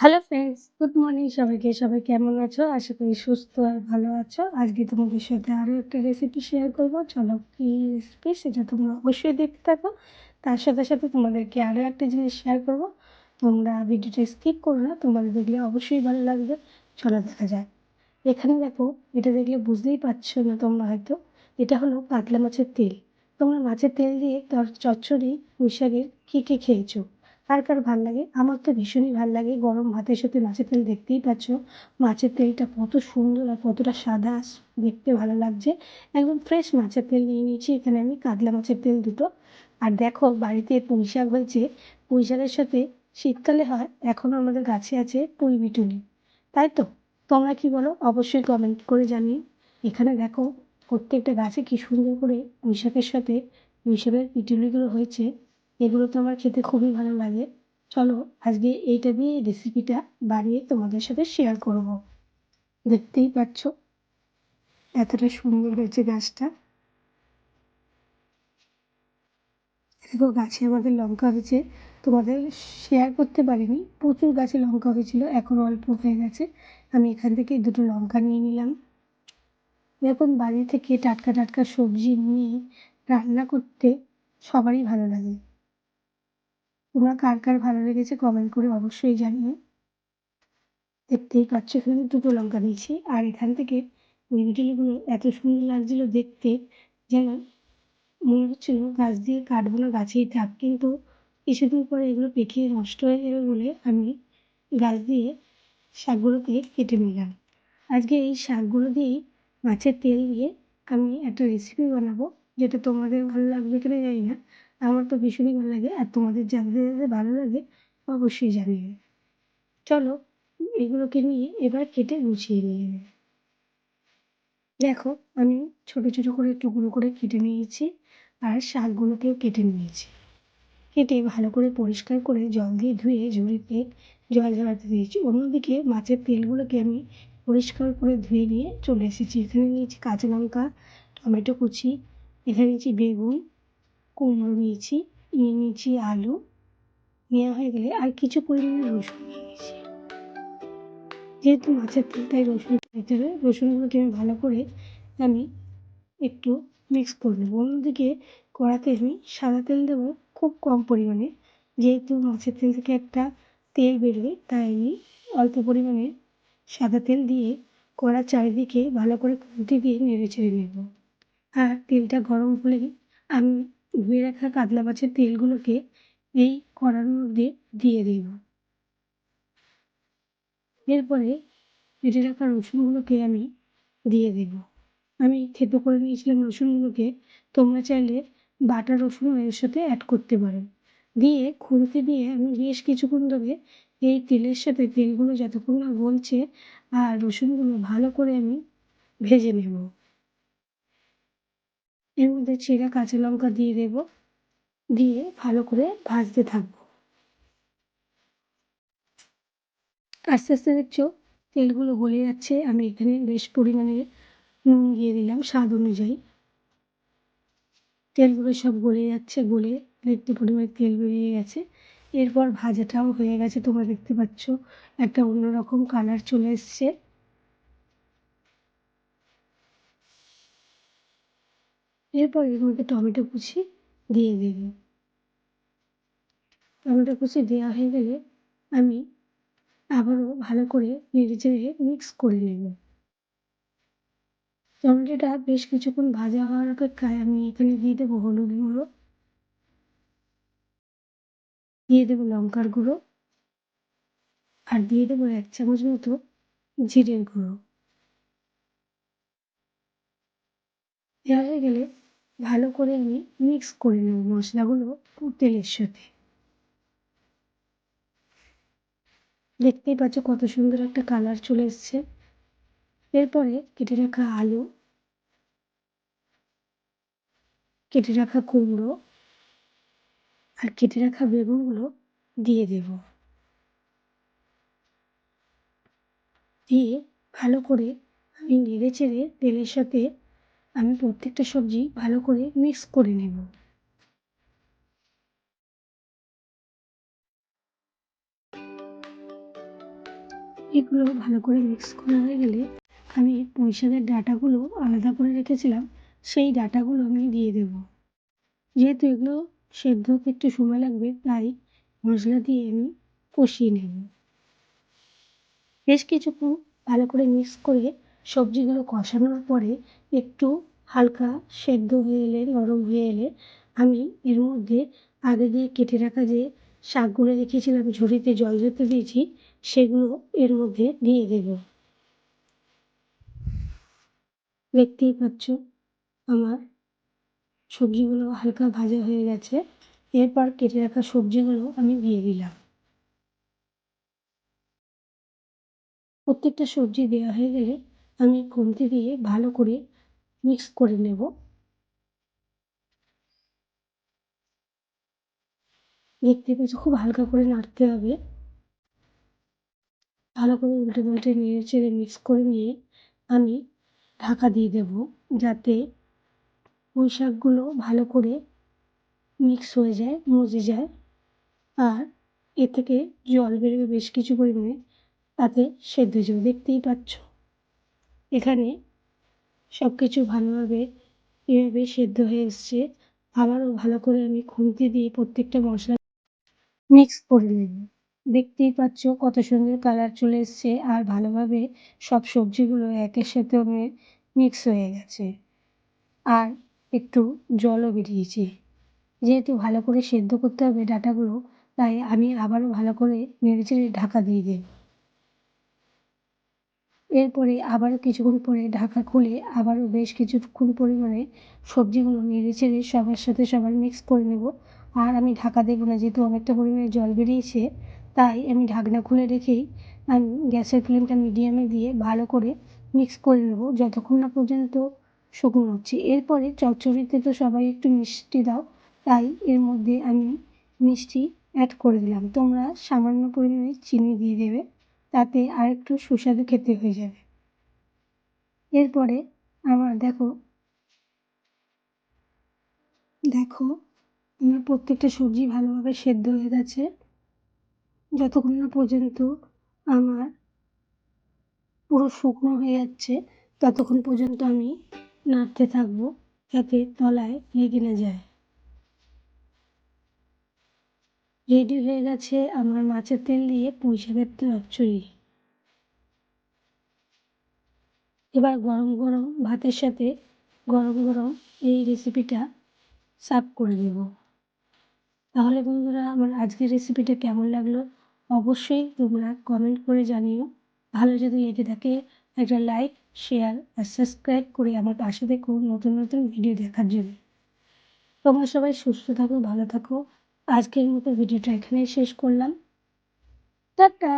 Hello friends good morning সবাইকে। সবাই কেমন আছো? আশা করি সুস্থ আর ভালো আছো। আজকে তোমাদের সাথে আরও একটা রেসিপি শেয়ার করব। চলো কী রেসিপি সেটা তোমরা অবশ্যই দেখতে থাকো। তার সাথে সাথে তোমাদেরকে আরও একটা জিনিস শেয়ার করব। তোমরা ভিডিওটা স্কিপ করো না, তোমাদের দেখলে অবশ্যই ভালো লাগবে। চলো দেখা যায় এখানে দেখো, এটা দেখলে বুঝতেই পারছ না তোমরা হয়তো। এটা হলো কাতলা মাছের তেল। তোমরা মাছের তেল দিয়ে চচ্চড়ি শাকের কী কী খেয়েছো? কার কার ভালো লাগে? আমার তো ভীষণই ভালো লাগে। গরম ভাতের সাথে মাছের তেল দেখতেই পাচ্ছ। মাছের তেলটা কত সুন্দর আর কতটা সাদা দেখতে ভালো লাগছে। একদম ফ্রেশ মাছের তেল নিয়ে নিয়েছি। এখানে আমি কাতলা মাছের তেল দুটো। আর দেখো, বাড়িতে পুঁই শাক হয়েছে। পুঁই শাকের সাথে শীতকালে হয় এখনও আমাদের গাছে আছে পুঁই বিটুলি তাই তো? তোমরা কি বলো? অবশ্যই কমেন্ট করে জানিয়ে এখানে দেখো, প্রত্যেকটা গাছে কি সুন্দর করে পুঁই শাকের সাথে পুঁই শাকের পিটুলিগুলো হয়েছে। এগুলো তো আমার খেতে খুবই ভালো লাগে। চলো, আজকে এইটা দিয়ে রেসিপিটা বানিয়ে তোমাদের সাথে শেয়ার করব। দেখতেই পাচ্ছ এতটা সুন্দর হয়েছে গাছটা। দেখো, গাছে আমাদের লঙ্কা হয়েছে। তোমাদের শেয়ার করতে পারিনি, প্রচুর গাছে লঙ্কা হয়েছিল, এখন অল্প হয়ে গেছে। আমি এখান থেকে দুটো লঙ্কা নিয়ে নিলাম। দেখুন বাড়ি থেকে টাটকা টাটকা সবজি নিয়ে রান্না করতে সবারই ভালো লাগে। তোমরা কার কার ভালো লেগেছে কমেন্ট করে অবশ্যই জানিও। দেখতেই পাচ্ছ এখানে দুটো লঙ্কা দিয়েছি। আর এখান থেকে ভেজিটেবলগুলো এত সুন্দর লাগছিল দেখতে, যেন মনে হচ্ছিল গাছ দিয়ে কাটবো না, গাছেই থাক। কিন্তু কিছুদিন পরে এগুলো পেকে নষ্ট হয়ে যাবে বলে আমি গাছ দিয়ে শাকগুলোকে কেটে নিলাম। আজকে এই শাকগুলো দিয়েই মাছের তেল দিয়ে আমি একটা রেসিপি বানাবো। যেটা তোমাদের ভালো লাগবে কিনা জানি না। আমার তো ভীষণই ভালো লাগে আর তোমাদের যাদের যাদের ভালো লাগে, অবশ্যই জানিয়ে চলো, এগুলোকে নিয়ে এবার কেটে গুছিয়ে নিয়ে দেখো, আমি ছোট ছোট করে টুকরো করে কেটে নিয়েছি আর শাকগুলোকেও কেটে নিয়েছি। কেটে ভালো করে পরিষ্কার করে জল দিয়ে ধুয়ে ঝুড়িতে জল ঝরাতে দিয়েছি। অন্যদিকে মাছের তেলগুলোকে আমি পরিষ্কার করে ধুয়ে নিয়ে চলে এসেছি। এখানে নিয়েছি কাঁচা লঙ্কা, টমেটো কুচি এখানে নিয়েছি বেগুন, কুমড়ো নিয়েছি, নিয়ে নিয়েছি আলু। নেওয়া হয়ে গেলে আর কিছু পরিমাণে রসুন নিয়ে নিয়েছি। যেহেতু মাছের তেল তাই রসুন দিতে হবে, রসুনগুলোকে আমি ভালো করে আমি একটু মিক্স করে নেব। অন্যদিকে কড়াতে আমি সাদা তেল দেবো খুব কম পরিমাণে। যেহেতু মাছের তেল থেকে একটা তেল বেরোয়, তাই আমি অল্প পরিমাণে সাদা তেল দিয়ে কড়ার চারিদিকে ভালো করে খুন্তি দিয়ে নেড়ে চেড়ে নেব। আর তেলটা গরম হলেই আমি ধুয়ে রাখা কাতলা মাছের তেলগুলোকে এই কড়ার মধ্যে দিয়ে দেব। এরপরে কেটে রাখা রসুনগুলোকে আমি দিয়ে দেব। আমি থেতো করে নিয়েছিলাম রসুনগুলোকে, তোমরা চাইলে বাটা রসুন এর সাথে অ্যাড করতে পারো। দিয়ে খুন্তি দিয়ে আমি বেশ কিছুক্ষণ ধরে এই তেলের সাথে তেলগুলো যতক্ষণ না গলছে আর রসুনগুলো ভালো করে আমি ভেজে নেব। এর মধ্যে চেরা, কাঁচা লঙ্কা দিয়ে দেব। দিয়ে ভালো করে ভাজতে থাকব। আস্তে আস্তে দেখছ, তেলগুলো গলে যাচ্ছে। আমি এখানে বেশ পরিমাণে নুন দিয়ে দিলাম স্বাদ অনুযায়ী। তেলগুলো সব গলে যাচ্ছে, গলে একটু পরিমাণে তেল বেরিয়ে গেছে। এরপর ভাজাটাও হয়ে গেছে, তোমরা দেখতে পাচ্ছ। একটা অন্যরকম কালার চলে এসছে। এরপর এর মধ্যে টমেটো কুচি দিয়ে দেব। টমেটো কুচি দেওয়া হয়ে গেলে আমি আবারও ভালো করে নেড়ে চেড়ে মিক্স করে নেব। টমেটোটা বেশ কিছুক্ষণ ভাজা হওয়ার অপেক্ষায় আমি এখানে দিয়ে দেবো হলুদ গুঁড়ো। দিয়ে দেবো লঙ্কার গুঁড়ো। আর দিয়ে দেবো এক চামচ মতো জিরের গুঁড়ো। দেওয়া হয়ে গেলে ভালো করে আমি মিক্স করে নেব মশলাগুলো তেলের সাথে। দেখতেই পাচ্ছ কত সুন্দর একটা কালার চলে এসছে। এরপরে কেটে রাখা আলু, কেটে রাখা কুমড়ো আর কেটে রাখা বেগুনগুলো দিয়ে দেব। দিয়ে ভালো করে আমি নেড়ে চেড়ে তেলের সাথে আমি প্রত্যেকটা সবজি ভালো করে মিক্স করে নেব। এগুলো ভালো করে মিক্স করা হয়ে গেলে আমি পুঁই শাকের ডাঁটাগুলো আলাদা করে রেখেছিলাম, সেই ডাঁটাগুলো আমি দিয়ে দেব। যেহেতু এগুলো সেদ্ধ হতে একটু সময় লাগবে, তাই মশলা দিয়ে আমি কষিয়ে নেব। বেশ কিছুক্ষণ ভালো করে মিক্স করে সবজিগুলো কষানোর পরে একটু হালকা সেদ্ধ হয়ে এলে, নরম হয়ে এলে আমি এর মধ্যে আগে দিয়ে কেটে রাখা যে শাকগুলো রেখেছিলাম, ঝুড়িতে জল ঝরতে দিয়েছি, সেগুলো এর মধ্যে দিয়ে দেব। দেখতেই পাচ্ছ আমার সবজিগুলো হালকা ভাজা হয়ে গেছে। এরপর কেটে রাখা সবজিগুলো আমি দিয়ে দিলাম। প্রত্যেকটা সবজি দেওয়া হয়ে গেলে আমি খুন্তি দিয়ে ভালো করে মিক্স করে নেব। দেখতে পেয়েছি খুব হালকা করে নাড়তে হবে। ভালো করে উল্টে পাল্টে নেড়ে চেড়ে মিক্স করে নিয়ে আমি ঢাকা দিয়ে দেব যাতে পুঁই শাকগুলো ভালো করে মিক্স হয়ে যায়, মজে যায়। আর এ থেকে জল বেরোবে বেশ কিছু পরিমাণে, তাতে সেদ্ধ হয়ে যাবে দেখতেই পাচ্ছ। এখানে সব কিছু ভালোভাবে এভাবে সেদ্ধ হয়ে এসছে। আবারও ভালো করে আমি খুন্তি দিয়ে প্রত্যেকটা মশলা মিক্স করে নেব। দেখতেই পাচ্ছ কত সুন্দর কালার চলে এসছে আর ভালোভাবে সব সবজিগুলো একের সাথে মিক্স হয়ে গেছে। আর একটু জলও বেরিয়েছে। যেহেতু ভালো করে সেদ্ধ করতে হবে ডাঁটাগুলো, তাই আমি আবারও ভালো করে নেড়ে চেড়ে ঢাকা দিয়ে দিই এরপরে আবারও কিছুক্ষণ পরে ঢাকা খুলে আবারও বেশ কিছুক্ষণ পরিমাণে সবজিগুলো নেড়ে চেড়ে সবার সাথে সবার মিক্স করে নেব। আর আমি ঢাকা দেবো না, যেহেতু অনেকটা পরিমাণে জল বেরিয়েছে, তাই আমি ঢাকনা খুলে রেখেই আমি গ্যাসের ফ্লেমটা মিডিয়ামে দিয়ে ভালো করে মিক্স করে নেব, যতক্ষণ না পর্যন্ত শুকনো হচ্ছে। এরপরে চচ্চড়িতে তো সবাই একটু মিষ্টি দাও, তাই এর মধ্যে আমি মিষ্টি অ্যাড করে দিলাম। তোমরা সামান্য পরিমাণে চিনি দিয়ে দেবে। তাতে আর একটু সুস্বাদু খেতে হয়ে যাবে। এরপরে আমার দেখো দেখো আমার প্রত্যেকটা সবজি ভালোভাবে সেদ্ধ হয়ে গেছে। যতক্ষণ না পর্যন্ত আমার পুরো শুকনো হয়ে যাচ্ছে, ততক্ষণ পর্যন্ত আমি নাড়তে থাকব যাতে তলায় লেগে না যায়। রেডি হয়ে গেছে আমার মাছের তেল দিয়ে পুঁই শাকের চচ্চড়ি। এবার গরম গরম ভাতের সাথে গরম গরম এই রেসিপিটা সার্ভ করে দেব তাহলে বন্ধুরা, আমার আজকের রেসিপিটা কেমন লাগল অবশ্যই তোমরা কমেন্ট করে জানিও। ভালো যদি লেগে থাকে, একটা লাইক শেয়ার আর সাবস্ক্রাইব করে আমার পাশে দেখো নতুন নতুন ভিডিও দেখার জন্য। তোমরা সবাই সুস্থ থাকো, ভালো থাকো। আজকের মতো ভিডিওটা এখানেই শেষ করলাম। টাটা!